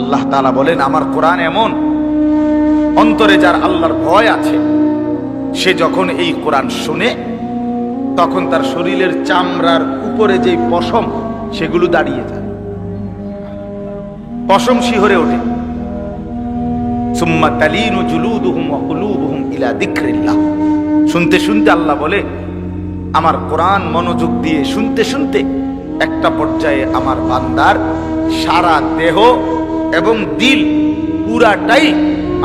আল্লাহ তালা বলেন, আমার কোরআন এমন অন্তরে যার আল্লাহর ভয় আছে, সে যখন এই কোরআন শুনে, তখন তার শরীরের চামড়ার উপরে যে পশম, সেগুলো দাঁড়িয়ে যায়। পশম শিহরে ওঠে। সুম্মা তালিনু জুলুদুহুম ওয়া কুলুবুহুম ইলা যিকরিল্লাহ। শুনতে শুনতে আল্লাহ বলে, আমার কোরআন মনোযোগ দিয়ে শুনতে শুনতে একটা পর্যায়ে আমার বান্দার সারা দেহ এবং দিল পুরাটাই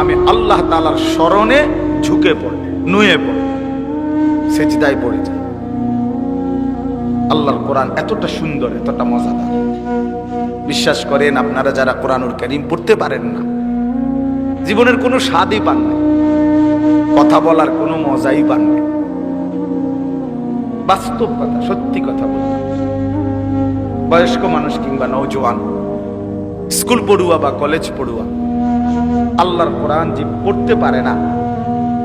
আমি আল্লাহ তাআলার স্মরণে ঝুঁকে পড়ে, নুয়ে পড়ে, সেজদায় পড়ে যায় আল্লাহর কোরআন এতটা সুন্দর, এতটা মজাদার। বিশ্বাস করেন আপনারা যারা কোরআনুল করিম পড়তে পারেন না, জীবনের কোনো স্বাদই পান না, কথা বলার কোনো মজাই পান না। বাস্তব কথা, সত্যি কথা বলতে। বয়স্ক মানুষ কিংবা নৌজওয়ান স্কুল পড়ুয়া বা কলেজ পড়ুয়া। আল্লাহর কোরআন যে পড়তে পারে না,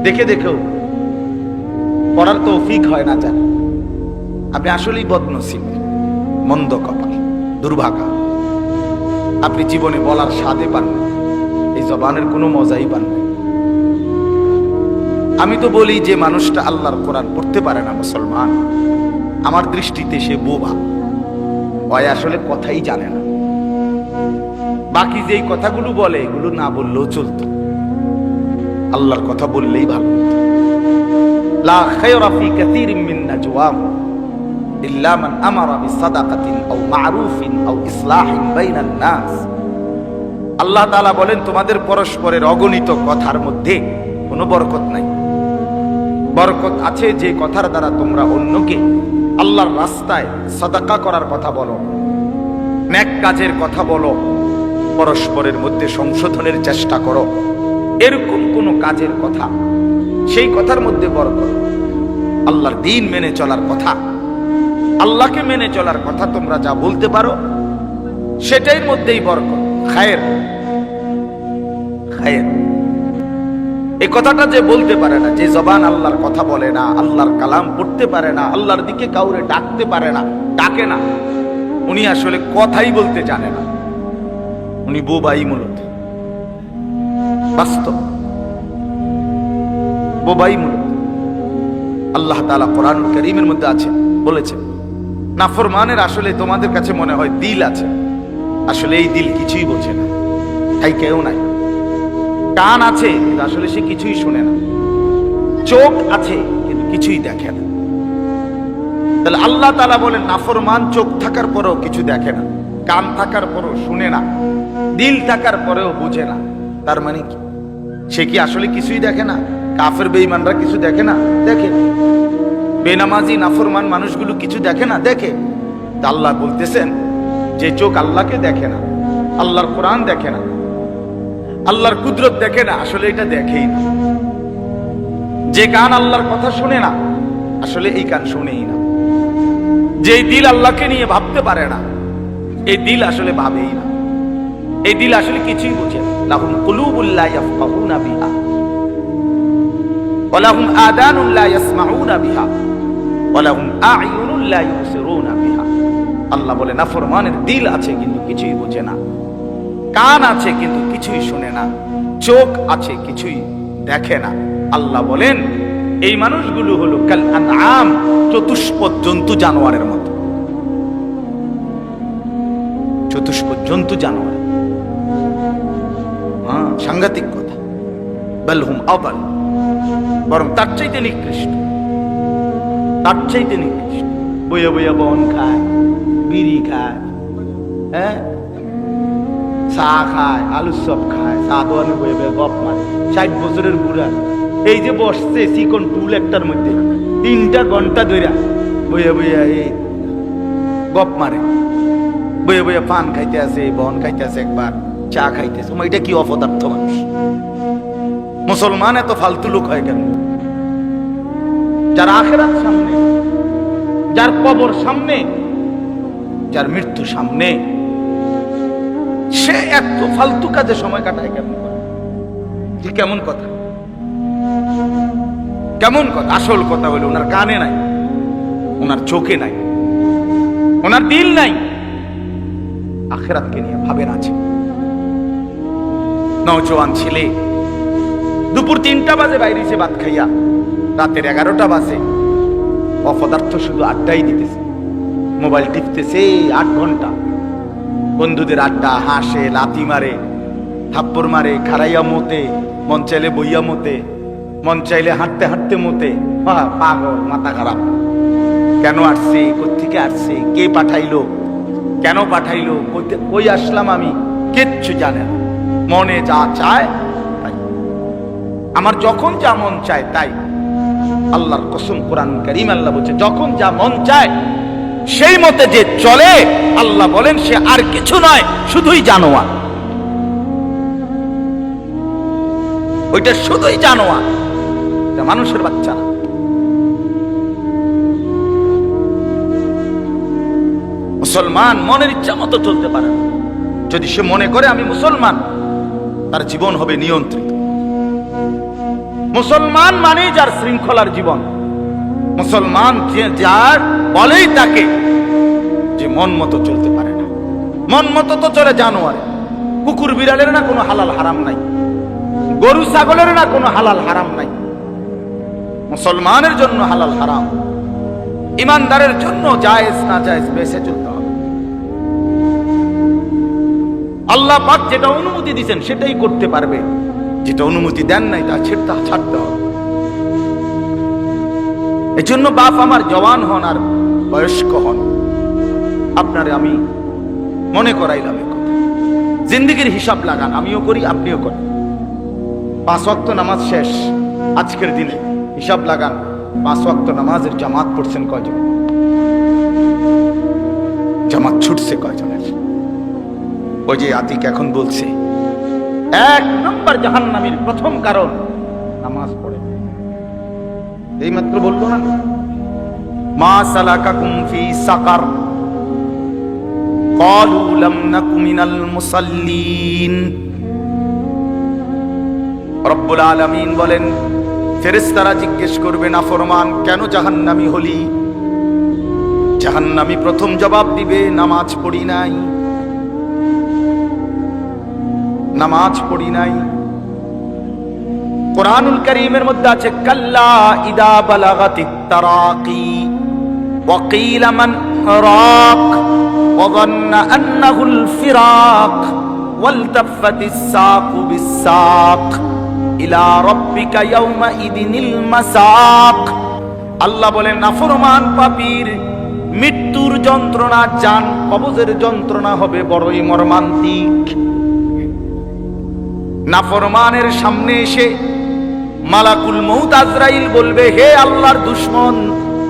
দেখে দেখেও পড়ার তো তৌফিক হয় না জানে আপনি আসলেই বদনসিব, মন্দ কপাল, দুর্ভাগা। আপনি জীবনে বলার স্বাদে পান এই জবানের কোনো মজাই পান আমি তো বলি যে মানুষটা আল্লাহর কোরআন পড়তে পারে না, মুসলমান। আমার দৃষ্টিতে সে বোবা। হয় আসলে কথাই জানে না। বাকি যেই কথাগুলো বলে, এগুলো না বললেও চলতো। আল্লাহর কথা বললেই ভালো আল্লাহ তাআলা বলেন, তোমাদের পরস্পরের অগণিত কথার মধ্যে কোনো বরকত নাই। বরকত আছে যে কথার দ্বারা তোমরা অন্যকে আল্লাহর রাস্তায় সদাকা করার কথা বলো, ন্যাক কাজের কথা বলো পরস্পরের মধ্যে সংশোধনের চেষ্টা করো। এরকম কোনো কাজের কথা, সেই কথার মধ্যে বরকত আল্লাহর দিন মেনে চলার কথা, আল্লাহকে মেনে চলার কথা তোমরা যা বলতে পারো, সেটাই মধ্যেই বরকত খায়ের খায়ের। এই কথাটা যে বলতে পারে না, যে জবান আল্লাহর কথা বলে না, আল্লাহর কালাম পড়তে পারে না, আল্লাহর দিকে কাউরে ডাকতে পারে না, ডাকে না, উনি আসলে কথাই বলতে জানে না। উনি বোবাই মূলত। বাস্তব। বোবাই মূলত। আল্লাহ তালা কোরআন করিমের মধ্যে আছে বলেছেন, নাফরমানের আসলে তোমাদের কাছে মনে হয় দিল আছে। আসলে এই দিল কিছুই বোঝে না। তাই কেউ নাই। কান আছে, কিন্তু আসলে সে কিছুই শুনে না। চোখ আছে, কিন্তু কিছুই দেখে না। তাহলে আল্লাহ তালা বলেন, নাফরমান চোখ থাকার পরও কিছু দেখে না। কান থাকার পরও শুনে না। দিল থাকার পরেও বুঝে না। তার মানে কি? সে কি আসলে কিছুই দেখে না? কাফের বেঈমানরা কিছু দেখে না? দেখে। বেনামাজি, নাফরমান মানুষগুলো কিছু দেখে না? দেখে। তা আল্লাহ বলতেছেন যে চোখ আল্লাহকে দেখে না। আল্লাহর কোরআন দেখে না। আল্লাহর কুদরত দেখে না। আসলে এটা দেখেই না। যে কান আল্লাহর কথা শুনে না, আসলে এই কান শুনেই না। যে দিল আল্লাহকে নিয়ে ভাবতে পারে না, এই দিল আসলে ভাবেই না। এই দিল আসলে কিছুই বোঝে না। লাহুম কুলুবুল্লাহ ইয়াফকাহুনা বিহা। ওয়ালাহুম আদানুন লা ইয়াসমাউনা বিহা। ওয়ালাহুম লা ইউবসিরুনা বিহা। আল্লাহ বলে নাফরমানের দিল আছে কিন্তু কিছুই বোঝে না। কান আছে কিন্তু কিছুই শুনে না। চোখ আছে কিছুই দেখে না। আল্লাহ বলেন, এই মানুষগুলো হলো কাল আনআম, চতুষ্পদ জন্তু জানোয়ারের মতো। চতুষ্পদ জন্তু জানোয়ার। সাংঘাতিক কথা। বালহুম আবাল। বরং তার চাইতে নিকৃষ্ট। তার চাইতে নিকৃষ্ট। বইয়া বইয়া বন খায়, বিড়ি খায় হ্যাঁ? চা খায় আলুর চপ খায়, চা দোয়ানে বয়ে বয়ে গপ মারে। ষাট বছরের বুড়া। এই যে বসছে চিকন টুল একটার মধ্যে, তিনটা ঘণ্টা ধইরা বইয়া বইয়া এই গপ মারে। বইয়া বইয়া পান খাইতে আছে বন খাইতে আছে একবার। চা খাইতেছে। ওমা, এটা কি অপদার্থ মানুষ? মুসলমান এত ফালতু লোক হয় কেন? যার আখেরাত সামনে যার কবর সামনে যার মৃত্যু সামনে সে এত ফালতু কাজে সময় কাটায় কেমন যে কেমন কথা? কেমন কথা? আসল কথা হলো ওনার কানে নাই ওনার চোখে নাই ওনার দিল নাই। আখেরাতকে নিয়ে ভাবেন আছে। নৌজওয়ান ছেলে। দুপুর তিনটা বাজে বাইরেছে ভাত খাইয়া। রাতের এগারোটা বাজে। অপদার্থ শুধু আড্ডাই দিতেছে। মোবাইল টিপতেছে আট ঘণ্টা। বন্ধুদের আড্ডা, হাসে লাতি মারে, থাপ্পড় মারে খারাইয়া মতে, মন চাইলে বইয়া মতে, মন চাইলে হাঁটতে হাঁটতে মতে। পাগল, মাথা খারাপ। কেন আসছে কোথেকে আসছে, কে পাঠাইলো, কেন পাঠাইলো কই আসলাম আমি, কিচ্ছু জানে না। মনে যা চায়, তাই। আমার যখন যা মন চায়, তাই। আল্লাহর কসম কোরআন করিম আল্লাহ বলছে, যখন যা মন চায়, সেই মতে যে চলে, আল্লাহ বলেন, সে আর কিছু নয়, শুধুই জানোয়ার। ওইটা শুধুই জানোয়ার। এটা মানুষের বাচ্চা। মুসলমান মনের ইচ্ছা মতো চলতে পারে যদি সে মনে করে, আমি মুসলমান তার জীবন হবে নিয়ন্ত্রিত। মুসলমান মানেই যার শৃঙ্খলার জীবন। মুসলমান যার বলেই তাকে যে মন মতো চলতে পারে না। মন মতো তো চলে জানোয়ারে। কুকুর বিড়ালের না কোনো হালাল হারাম নাই। গরু ছাগলের না কোনো হালাল হারাম নাই। মুসলমানের জন্য হালাল হারাম। ইমানদারের জন্য জায়েজ না জায়েজ বেঁচে চলতে আল্লাহ পাক যেটা অনুমতি দিয়েছেন সেটাই করতে পারবে। যেটা অনুমতি দেন নাই, তা ছেড়তে ছাড়তে হবে। এই জন্য বাপ আমার জওয়ান হন আর বয়স্ক হন। আপনারে আমি মনে করাইলাম জিন্দিগির হিসাব লাগান, আমিও করি, আপনিও করেন। পাঁচ ওয়াক্ত নামাজ শেষ, আজকের দিনে হিসাব লাগান, পাঁচ ওয়াক্ত নামাজের জামাত পড়ছেন কয়জন? জামাত ছুটছে কয়জনের? ওই যে আতিক এখন বলছে এক নম্বর জাহান্নামীর প্রথম কারণ নামাজ পড়ে এই মাত্র বললো না মা সালাকাকুম ফি সাকার قالوا لم نك من المصلين রব্বুল আলামিন বলেন ফেরেশতারা জিজ্ঞেস করবে না ফরমান কেন জাহান্নামী হলি জাহান্নামী প্রথম জবাব দিবে নামাজ পড়ি নাই নামাজ পড়ি নাই কোরআনুল করিমের মধ্যে আছে কাল্লা ইদা বালাগাতিত তারাকি وقيل من راق وظن أنه الفراق والتفت الساق بالساق إلى ربك يومئذ المساق আল্লাহ বলেন নাফরমান পাপীর মৃত্যুর যন্ত্রণা জান কবজের যন্ত্রণা হবে বড়ই মর্মান্তিক নাফরমানের সামনে এসে মালাকুল মৌত আজরাইল বলবে, হে আল্লাহর দুশ্মন,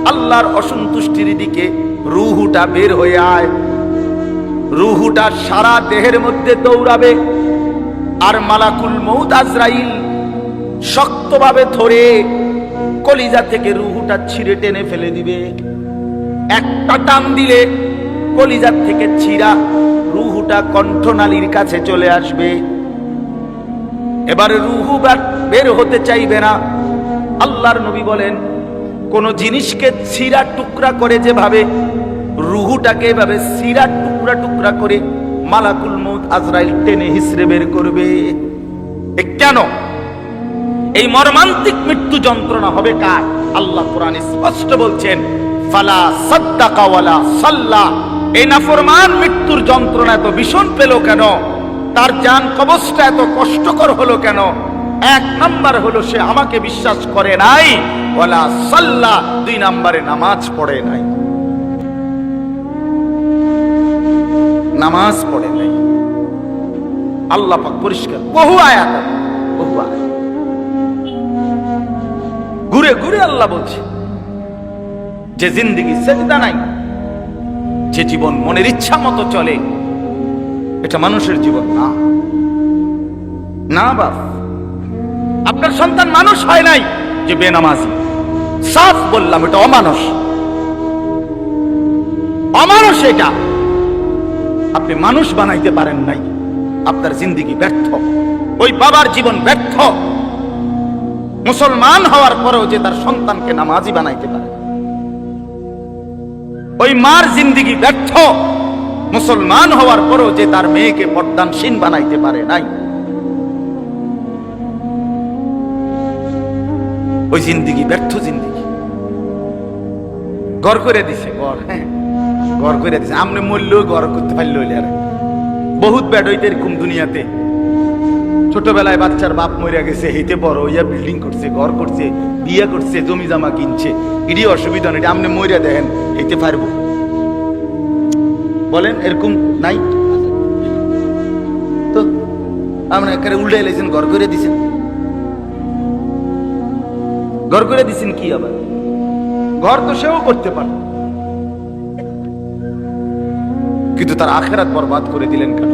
আল্লাহর অসন্তুষ্টির দিকে রুহুটা বের হয়ে আয়। রুহুটা সারা দেহের মধ্যে দৌড়াবে আর মালাকুল মৌত আজরাইল শক্তভাবে ধরে কলিজা থেকে রুহুটা ছিঁড়ে টেনে ফেলে দিবে। একটা টান দিলে কলিজার থেকে ছিঁড়া রুহুটা কণ্ঠনালীর কাছে চলে আসবে। এবারে রুহু বের হতে চাইবে না। আল্লাহর নবী বলেন, কোন জিনিসকে ছিঁড়া টুকরা করে যেভাবে রুহুটাকে এভাবে সিরা টুকরা টুকরা করে মালাকুল মৌত আজরাইল টেনে হিসড়ে বের করবে। কেন? এই মর্মান্তিক মৃত্যু যন্ত্রণা হবে কার? আল্লাহ কোরআনে স্পষ্ট বলছেন, ফালা সাদ্দাকা ওয়ালা সাল্লা। এই নাফরমান মৃত্যুর যন্ত্রণা এত ভীষণ পেল কেন? তার যান কবচটা এত কষ্টকর হলো কেন? এক নাম্বার হলো সে আমাকে বিশ্বাস করে নাই। ওয়ালা সাল্লা, দুই নাম্বারে নামাজ পড়ে নাই। নামাজ পড়ে নাই। আল্লাহ পাক পরিষ্কার। বহু আয়াত বহু আয়াত। ঘুরে ঘুরে আল্লাহ বলছে, যে জিন্দিগি সেজদা নাই, যে জীবন মনের ইচ্ছা মতো চলে এটা মানুষের জীবন। না। না, বাপ। আপনার সন্তান মানুষ হয় নাই যে বেনামাজি। সাফ বললাম, এটা অমানুষ। অমানুষ এটা। আপনি মানুষ বানাইতে পারেন নাই। আপনার জিন্দিগি ব্যর্থ। ওই বাবার জীবন ব্যর্থ। মুসলমান হওয়ার পরেও যে তার সন্তানকে নামাজি বানাইতে পারে। ওই মার জিন্দিগি ব্যর্থ। মুসলমান হওয়ার পরও যে তার মেয়েকে পর্দানসীন বানাইতে পারে নাই। ওই জিন্দিগি ব্যর্থ জিন্দিগি। গড় করে দিছে, গড় হ্যাঁ গড় করে দিছে। আমনে মূল্য গড় করতে পারল আর। বহুত ব্যাড হইতে এরকম দুনিয়াতে। ছোটবেলায় বাচ্চার বাপ মরিয়া গেছে, হেঁটে বড় হইয়া বিল্ডিং করছে, ঘর করছে, বিয়ে করছে জমি জামা কিনছে। এটি অসুবিধা নেই, আমনে মরিয়া দেখেন, হেঁটে পারব। বলেন, এরকম নাই। তো, আমরা একেবারে উল্টে এলেছেন ঘর করে দিছেন। ঘর করে দিছেন কি আবার? ঘর তো সেও করতে পারে। কিন্তু তার আখেরাত বরবাদ করে দিলেন কেন?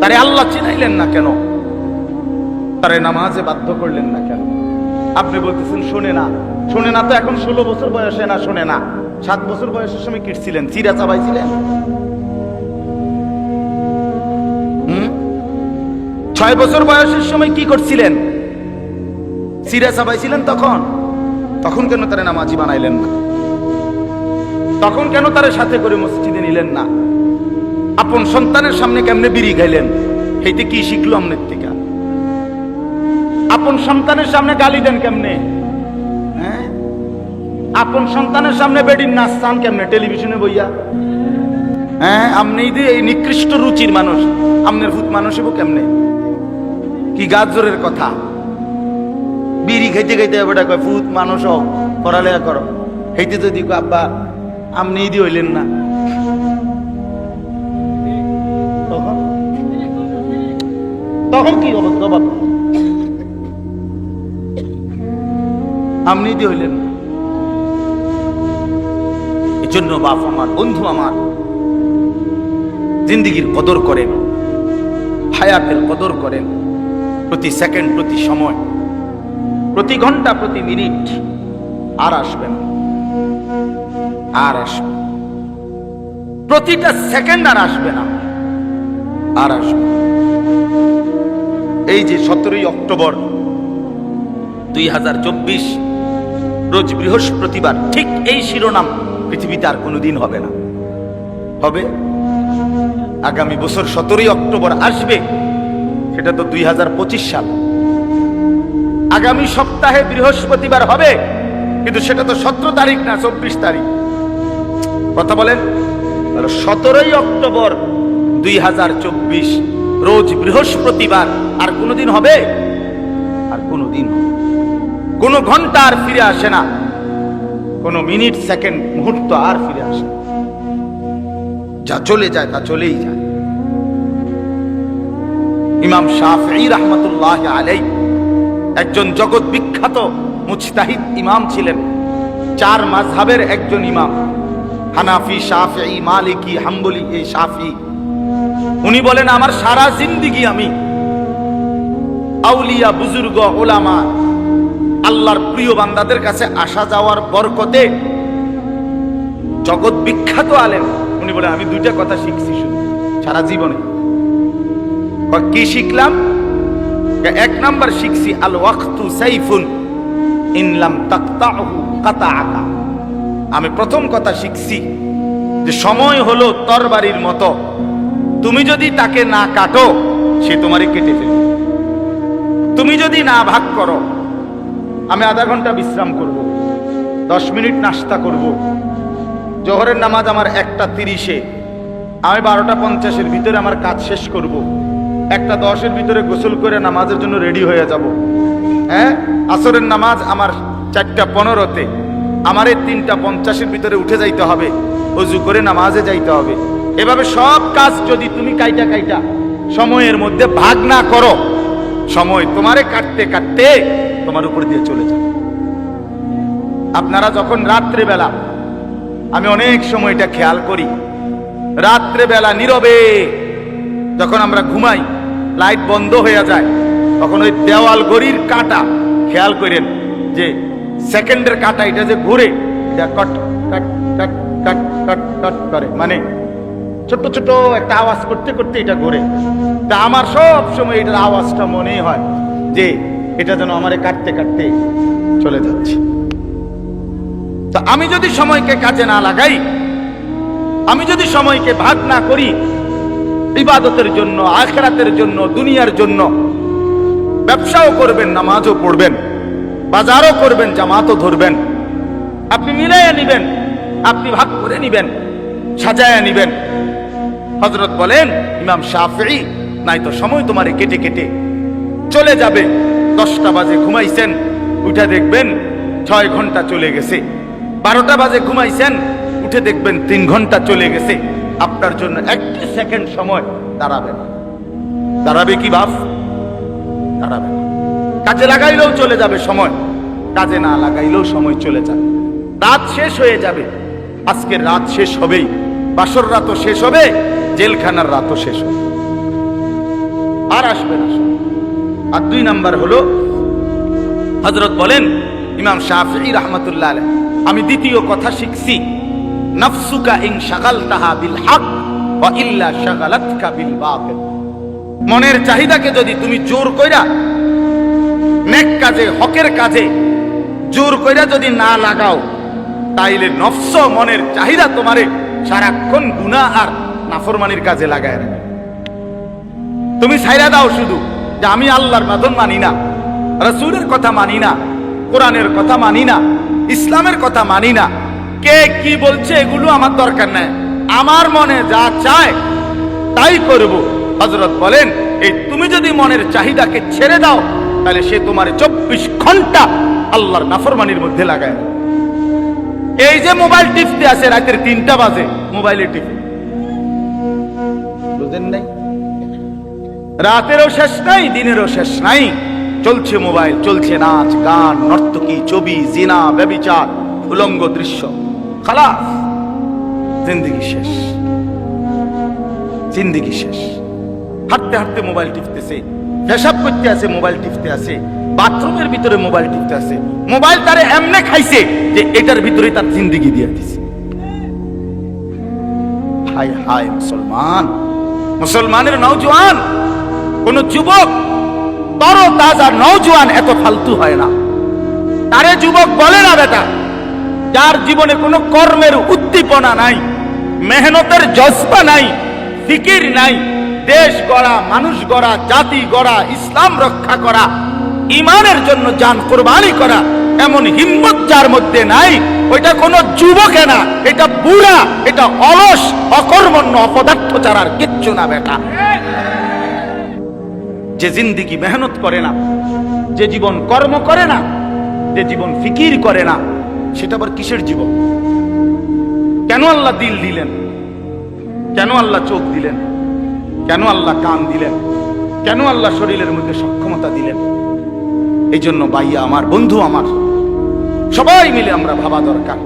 তারে আল্লাহ চিনাইলেন না কেন? তারে নামাজে বাধ্য করলেন না কেন? আপনি বলতেছেন, শোনে না। শোনে না তো এখন ষোলো বছর বয়সে না, শোনে না। সাত বছর বয়সের সময় কিটছিলেন চিরা চাবাইছিলেন? ছয় বছর বয়সের সময় কি করছিলেন? চিরা চাবাইছিলেন তখন? তখন কেন তারে নামাজি বানাইলেন না? তখন কেন তারে সাথে করে মসজিদে নিলেন না? আপন সন্তানের সামনে কেমনে বিড়ি খাইলেন? সেইতে কি শিখলো আমনের থেকে? আপন সন্তানের সামনে গালি দেন কেমনে? আপন সন্তানের সামনে বেডির নাচ চান কেমনে? টেলিভিশনে বইয়া। হ্যাঁ আপনি এই নিকৃষ্ট রুচির মানুষ। আমনের ভূত মানুষ হব কেমনে? কি গাজরের কথা? বিড়ি খাইতে খাইতে বেটা কয়, ভূত মানুষ হোক পড়ালেখা করো। হেইতে যদি আব্বা আপনি দি হইলেন না। তখন? কি হবে জবাব আপনি দি হইলেন না। জন্য বাপ আমার, বন্ধু আমার। জিন্দিগির কদর করেন, হায়াতের কদর করেন, প্রতি সেকেন্ড, প্রতি সময়, প্রতি ঘণ্টা, প্রতি মিনিট আর আসবেন আর আসবে প্রতিটা সেকেন্ড আর আসবে না, আর আসবে এই যে সতেরোই অক্টোবর দুই হাজার চব্বিশ, রোজ বৃহস্পতিবার, ঠিক এই শিরোনাম পৃথিবীতে আর কোনোদিন হবে না। হবে। আগামী বছর সতেরোই অক্টোবর আসবে। সেটা তো দুই হাজার পঁচিশ সাল। আগামী সপ্তাহে বৃহস্পতিবার হবে। কিন্তু সেটা তো সতেরো তারিখ না, চব্বিশ তারিখ। কথা বলেন। সতেরোই অক্টোবর দুই হাজার চব্বিশ, রোজ বৃহস্পতিবার আর কোনোদিন হবে? আর কোনোদিন হবে। কোনো ঘণ্টা আর ফিরে আসে না। কোনো মিনিট, সেকেন্ড, মুহূর্ত আর ফিরে আসে যা চলে যায়, তা চলেই যায়। ইমাম শাফি রহমতুল্লাহ আলাই একজন জগৎ বিখ্যাত মুজতাহিদ ইমাম ছিলেন। চার মাযহাবের একজন ইমাম। হানাফি শাফি মালিকি, হাম্বলি এই শাফি উনি বলেন, আমার সারা জিন্দিগি আমি আউলিয়া, বুজুর্গ, ওলামা আল্লাহর প্রিয় বান্দাদের কাছে আসা যাওয়ার বরকতে জগৎ বিখ্যাত আলেম, উনি বলেন আমি দুইটা কথা শিখছি শুধু, সারা জীবনে। কি শিখলাম? এক নাম্বার শিখছি, আল ওয়াক্তু সাইফুন ইনলাম তাকতাহু কাতাআকা। আমি প্রথম কথা শিখছি যে সময় হলো তরবারির মতো। তুমি যদি তাকে না কাটো, সে তোমারই কেটে ফেলবে। তুমি যদি না ভাগ করো আমি আধা ঘণ্টা বিশ্রাম করব। দশ মিনিট নাস্তা করব। জোহরের নামাজ আমার একটা তিরিশে। আমি বারোটা পঞ্চাশের ভিতরে আমার কাজ শেষ করব। একটা দশের ভিতরে গোসল করে নামাজের জন্য রেডি হয়ে যাব। হ্যাঁ? আসরের নামাজ আমার চারটা পনেরোতে। আমার এই তিনটা পঞ্চাশের ভিতরে উঠে যাইতে হবে। অজু করে নামাজে যাইতে হবে। এভাবে সব কাজ যদি তুমি কাইটা কাইটা সময়ের মধ্যে ভাগ না করো সময় তোমারে কাটতে কাটতে তোমার উপর দিয়ে চলে যাবে। আপনারা যখন রাত্রে বেলা আমি অনেক সময় এটা খেয়াল করি রাত্রে বেলা নীরবে যখন আমরা ঘুমাই, লাইট বন্ধ হয়ে যায়, তখন ওই দেওয়াল গড়ির কাটা খেয়াল করেন যে সেকেন্ডের কাটা এটা যে ঘুরে, এটা কট কট কট কট কট কট করে। মানে ছোট্ট ছোট একটা আওয়াজ করতে করতে এটা ঘুরে। তা আমার সব সময় এটার আওয়াজটা মনে হয় যে এটা যেন আমারে কাটতে কাটতে চলে যাচ্ছে। তা আমি যদি সময়কে কাজে না লাগাই, আমি যদি সময়কে ভাগ না করি, ইবাদতের জন্য, আখেরাতের জন্য, দুনিয়ার জন্য, ব্যবসাও করবেন, নামাজও পড়বেন, বাজারও করবেন, জামাতও ধরবেন, আপনি মিলাইয়া নিবেন, আপনি ভাগ করে নিবেন সাজায়া নিবেন হজরত বলেন, ইমাম শাফি নাই তো সময় তোমারে কেটে কেটে। চলে যাবে, দশটা বাজে ঘুমাইছেন, উঠে দেখবেন ছয় ঘণ্টা চলে গেছে। বারোটা বাজে ঘুমাইছেন, উঠে দেখবেন তিন ঘণ্টা চলে গেছে। আপনার জন্য একটি সেকেন্ড সময় দাঁড়াবে না। দাঁড়াবে কি বাপ? দাঁড়াবে না। কাজে লাগাইলেও চলে যাবে সময়। কাজে না লাগাইলেও সময় চলে যাবে রাত শেষ হয়ে যাবে। আজকের রাত শেষ হবেই। বাসর রাতও শেষ হবে। জেলখানার রাতও শেষ হবে আর আসবে না। আর দুই নাম্বার হলো হজরত বলেন ইমাম শাফি রহমতুল্লাহ আলাইহ, আমি দ্বিতীয় কথা শিখছি নফসুকা ইন শাগালতাহা বিল হক ওয়া ইল্লা শাগালাতকা বিল বাতিল। মনের চাহিদাকে যদি তুমি জোর কইরা নেক কাজে হকের কাজে জোর কইরা যদি না লাগাও তাইলে নফস মনের চাহিদা তোমারে সারাক্ষণ গুনাহ আর নাফরমানির কাজে লাগায় রাখে। তুমি ছাইরা দাও শুধু যে আমি আল্লাহর বাদন মানি না, রসুলের কথা মানি না, কোরআনের কথা মানি না, ইসলামের কথা মানি না। কে কি বলছে এগুলো আমার দরকার নাই। আমার মনে যা চায় তাই করব। হজরত বলেন, এই তুমি যদি মনের চাহিদাকে ছেড়ে দাও, তাহলে সে তোমার চব্বিশ ঘণ্টা আল্লাহর নাফরমানির মধ্যে লাগায় এই যে মোবাইল টিপতে আছে, রাতের তিনটা বাজে, মোবাইলে টিপে। বুঝেন নাই। রাতেরও শেষ নাই, দিনেরও শেষ নাই। চলছে মোবাইল, চলছে নাচ, গান, নর্তকী, ছবি, জিনা, ব্যবিচার, উলঙ্গ দৃশ্য। খালাস, জিন্দিগি শেষ। জিন্দিগি শেষ। হাঁটতে হাঁটতে মোবাইল টিপতেছে। পেশাব করতে আছে, মোবাইল টিপতে আছে। বাথরুমের ভিতরে মোবাইল টিপতে আছে। মোবাইল তারে এমনে খাইছে যে এটার ভিতরে তার জিন্দিগি দিয়ে দিছে। হাই হাই মুসলমান। মুসলমানের নওজোয়ান, কোন যুবক তর তাজা নওজোয়ান এত ফালতু হয় না। তারে যুবক বলে না বেটা, যার জীবনে কোনো কর্মের উদ্দীপনা নাই, মেহনতের জজবা নাই, ফিকির নাই, দেশ গড়া, মানুষ গড়া, জাতি গড়া, ইসলাম রক্ষা করা, ইমানের জন্য যান কোরবানি করা, এমন হিম্মত যার মধ্যে নাই, ওইটা কোনো যুবকে না, এটা বুড়া, এটা অলস, অকর্মণ্য, অপদার্থ ছাড়ার কিচ্ছু না, বেটা? যে জিন্দিগি মেহনত করে না, যে জীবন কর্ম করে না, যে জীবন ফিকির করে না, সেটা আবার কিসের জীবন? কেন আল্লাহ দিল দিলেন? কেন আল্লাহ চোখ দিলেন? কেন আল্লাহ কান দিলেন? কেন আল্লাহ শরীরের মধ্যে সক্ষমতা দিলেন? এই জন্য ভাইয়া, আমার বন্ধু আমার, সবাই মিলে আমরা ভাবা দরকার।